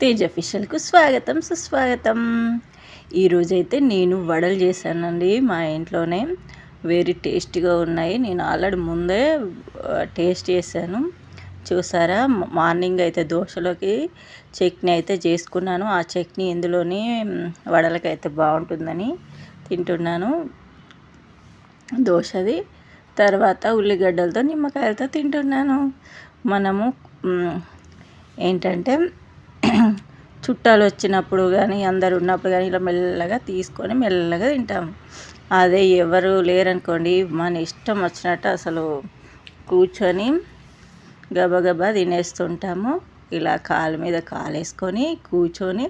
తేజ అఫీషియల్కు స్వాగతం సుస్వాగతం. ఈరోజైతే నేను వడలు చేశానండి మా ఇంట్లోనే. వెరీ టేస్టీగా ఉన్నాయి. నేను ఆల్రెడీ ముందే టేస్ట్ చేశాను. చూసారా? మార్నింగ్ అయితే దోశలోకి చట్నీ అయితే చేసుకున్నాను. ఆ చట్నీ ఇందులోని వడలకైతే బాగుంటుందని తింటున్నాను. దోశది. తర్వాత ఉల్లిగడ్డలతో నిమ్మకాయలతో తింటున్నాను. మనము ఏంటంటే చుట్టాలు వచ్చినప్పుడు కానీ అందరు ఉన్నప్పుడు కానీ ఇలా మెల్లగా తీసుకొని మెల్లగా తింటాము అదే ఎవరు లేరనుకోండి మన ఇష్టం వచ్చినట్టు అసలు కూర్చొని గబగబా తినేస్తుంటాము. ఇలా కాలు మీద కాలేసుకొని కూర్చొని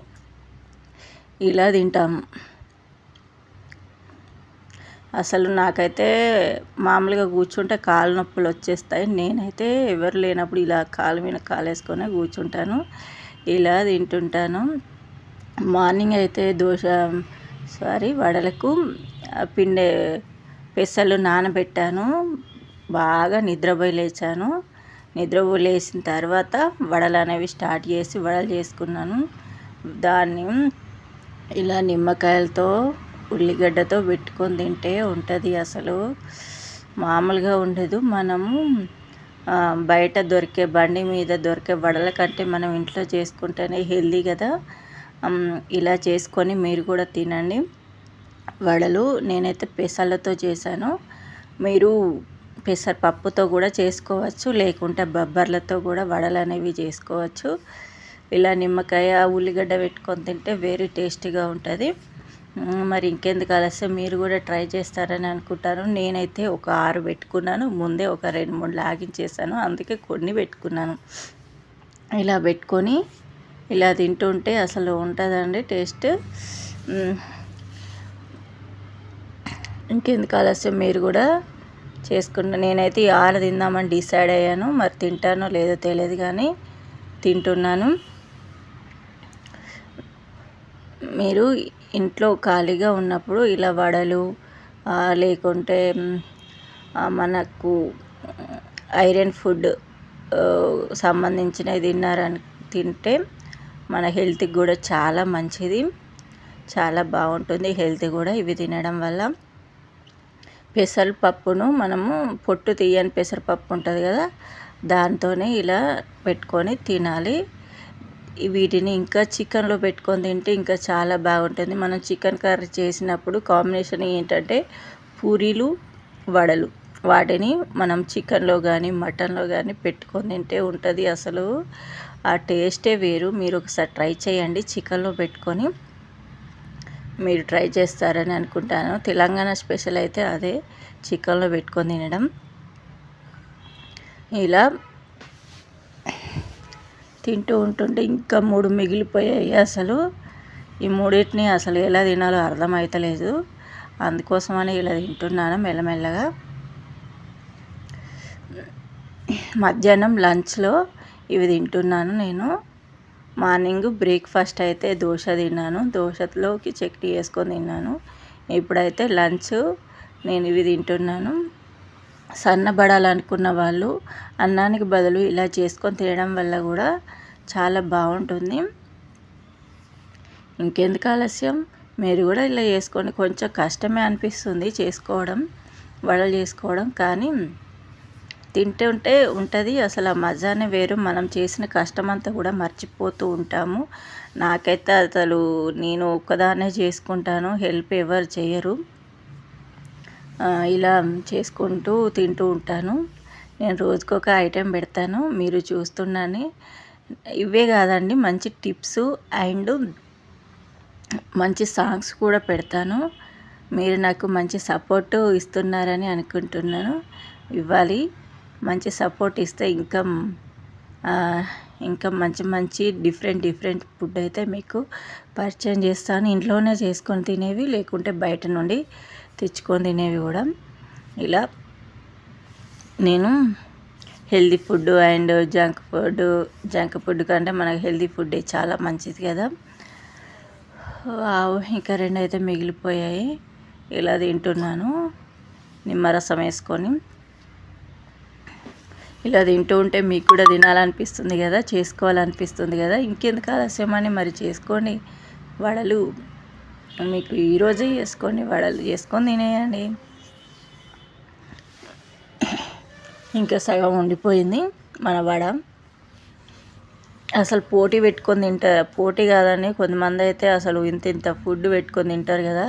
ఇలా తింటాము అసలు నాకైతే మామూలుగా కూర్చుంటే కాలు నొప్పులు వచ్చేస్తాయి. నేనైతే ఎవరు లేనప్పుడు ఇలా కాలు మీద కాలేసుకొని కూర్చుంటాను. ఇలా తింటుంటాను. మార్నింగ్ అయితే దోశ సారీ వడలకు పిండి పెసలు నానబెట్టాను. బాగా నిద్రపోయి లేచాను. నిద్రపోయి లేచిన తర్వాత వడలు అనేవి స్టార్ట్ చేసి వడలు చేసుకున్నాను. దాన్ని ఇలా నిమ్మకాయలతో ఉల్లిగడ్డతో పెట్టుకొని తింటే ఉంటుంది అసలు. మామూలుగా ఉండదు. మనము బయట దొరికే బండి మీద దొరికే వడల కంటే మనం ఇంట్లో చేసుకుంటేనే హెల్దీ కదా. ఇలా చేసుకొని మీరు కూడా తినండి. వడలు నేనైతే పెసలతో చేశాను. మీరు పెసరపప్పుతో కూడా చేసుకోవచ్చు లేకుంటే బొబ్బర్లతో కూడా వడలు అనేవి చేసుకోవచ్చు. ఇలా నిమ్మకాయ ఉల్లిగడ్డ పెట్టుకొని తింటే వేరే టేస్టీగా ఉంటుంది. మరి ఇంకెందుకు ఆలస్యం? మీరు కూడా ట్రై చేస్తారని అనుకుంటాను. నేనైతే ఒక ఆరు పెట్టుకున్నాను. ముందే ఒక రెండు మూడు లాగించేసాను అందుకే కొన్ని పెట్టుకున్నాను. ఇలా పెట్టుకొని ఇలా తింటుంటే అసలు ఉంటుందండి టేస్ట్. ఇంకెందుకు ఆలస్యం? మీరు కూడా చేసుకుంటా నేనైతే ఈ ఆరు తిందామని డిసైడ్ అయ్యాను. మరి తింటానో లేదో తెలియదు కానీ తింటున్నాను. మీరు ఇంట్లో ఖాళీగా ఉన్నప్పుడు ఇలా వడలు లేకుంటే మనకు ఐరన్ ఫుడ్ సంబంధించినవి తిన్నారని తింటే మన హెల్త్కి కూడా చాలా మంచిది. చాలా బాగుంటుంది హెల్త్ కూడా ఇవి తినడం వల్ల. పెసరపప్పును మనము పొట్టు తీయని పెసరపప్పు ఉంటుంది కదా దాంతోనే ఇలా పెట్టుకొని తినాలి. వీటిని ఇంకా చికెన్లో పెట్టుకొని తింటే ఇంకా చాలా బాగుంటుంది. మనం చికెన్ కర్రీ చేసినప్పుడు కాంబినేషన్ ఏంటంటే పూరీలు వడలు. వాటిని మనం చికెన్లో కానీ మటన్లో కానీ పెట్టుకొని తింటే ఉంటుంది అసలు. ఆ టేస్టే వేరు. మీరు ఒకసారి ట్రై చేయండి చికెన్లో పెట్టుకొని. మీరు ట్రై చేస్తారని అనుకుంటాను. తెలంగాణ స్పెషల్ అయితే అదే చికెన్లో పెట్టుకొని తినడం. ఇలా తింటూ ఉంటుంటే ఇంకా మూడు మిగిలిపోయాయి అసలు. ఈ మూడింటిని అసలు ఎలా తినాలో అర్థమవుతలేదు అందుకోసమని ఇలా తింటున్నాను మెల్లమెల్లగా. మధ్యాహ్నం లంచ్లో ఇవి తింటున్నాను నేను. మార్నింగ్ బ్రేక్ఫాస్ట్ అయితే దోశ తిన్నాను. దోశలోకి చట్నీ వేసుకొని తిన్నాను. ఇప్పుడైతే లంచ్ నేను ఇవి తింటున్నాను. సన్నబడాలనుకున్న వాళ్ళు అన్నానికి బదులు ఇలా చేసుకొని తినడం వల్ల కూడా చాలా బాగుంటుంది. ఇంకెందుకు ఆలస్యం? మీరు కూడా ఇలా చేసుకోండి. కొంచెం కష్టమే అనిపిస్తుంది చేసుకోవడం వడలు చేసుకోవడం. కానీ తింటే ఉంటే ఉంటుంది. అసలు ఆ మజానే వేరు. మనం చేసిన కష్టం అంతా కూడా మర్చిపోతూ ఉంటాము. నాకైతే అసలు నేను ఒక్కదాన్నే చేసుకుంటాను. హెల్ప్ ఎవరు చేయరు. ఇలా చేసుకుంటూ తింటూ ఉంటాను. నేను రోజుకొక ఐటెం పెడతాను. మీరు చూస్తున్నాను ఇవే కాదండి మంచి టిప్స్ అండ్ మంచి సాంగ్స్ కూడా పెడతాను. మీరు నాకు మంచి సపోర్ట్ ఇస్తున్నారని అనుకుంటున్నాను. ఇవ్వాలి. మంచి సపోర్ట్ ఇస్తే ఇంకా ఇంకా మంచి మంచి డిఫరెంట్ డిఫరెంట్ ఫుడ్ అయితే మీకు పరిచయం చేస్తాను. ఇంట్లోనే చేసుకొని తినేవి లేకుంటే బయట నుండి తెచ్చుకొని తినేవి కూడా. ఇలా నేను healthy food and junk food junk food కంటే మనకు హెల్దీ ఫుడ్ చాలా మంచిది కదా. ఇంకా రెండు అయితే మిగిలిపోయాయి. ఇలా తింటున్నాను. నిమ్మరసం వేసుకొని. ఇలా తింటూ ఉంటే మీకు కూడా తినాలనిపిస్తుంది కదా చేసుకోవాలనిపిస్తుంది కదా. ఇంకెందుకు ఆలస్యం అని మరి చేసుకోండి. వడలు మీకు ఈరోజే చేసుకోండి వడలు చేసుకొని తినేయండి. ఇంకా సగం ఉండిపోయింది మన వడ. అసలు పోటీ పెట్టుకొని తింటారు పోటీ కాదని కొంతమంది అయితే అసలు ఇంత ఇంత ఫుడ్ పెట్టుకొని తింటారు కదా.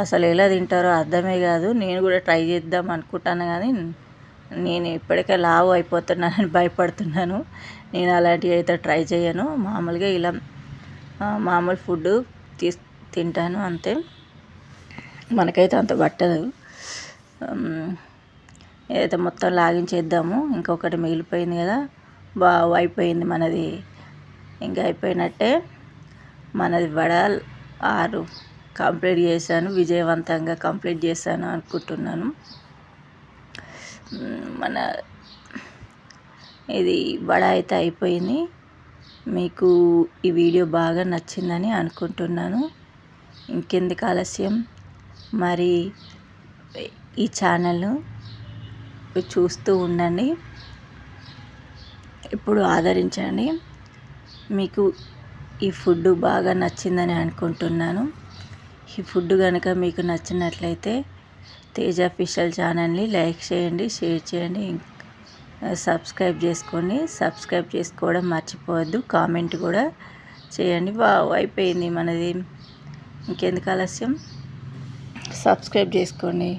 అసలు ఎలా తింటారో అర్థమే కాదు. నేను కూడా ట్రై చేద్దాం అనుకుంటాను కానీ నేను ఇప్పటికే లావు అయిపోతున్నానని భయపడుతున్నాను. నేను అలాంటివి అయితే ట్రై చేయను. మామూలుగా ఇలా మామూలు ఫుడ్ తీ తింటాను అంతే. మనకైతే అంత పట్టదు. ఏదైతే మొత్తం లాగించేద్దాము ఇంకొకటి మిగిలిపోయింది కదా బాగా అయిపోయింది మనది. ఇంకా అయిపోయినట్టే మనది వడ ఆరు కంప్లీట్ చేశాను విజయవంతంగా కంప్లీట్ చేశాను అనుకుంటున్నాను. మన ఇది వడ అయితే అయిపోయింది. మీకు ఈ వీడియో బాగా నచ్చిందని అనుకుంటున్నాను. ఇంకెందుకు ఆలస్యం? మరి ఈ ఛానల్ను చూస్తూ ఉండండి. ఇప్పుడు ఆదరించండి. మీకు ఈ ఫుడ్ బాగా నచ్చిందని అనుకుంటున్నాను. ఈ ఫుడ్ కనుక మీకు నచ్చినట్లయితే తేజ ఫిషల్ ఛానల్ని లైక్ చేయండి షేర్ చేయండి సబ్స్క్రైబ్ చేసుకోండి. సబ్స్క్రైబ్ చేసుకోవడం మర్చిపోవద్దు. కామెంట్ కూడా చేయండి. బాగా అయిపోయింది మనది. ఇంకెందుకు ఆలస్యం? సబ్స్క్రైబ్ చేసుకోండి.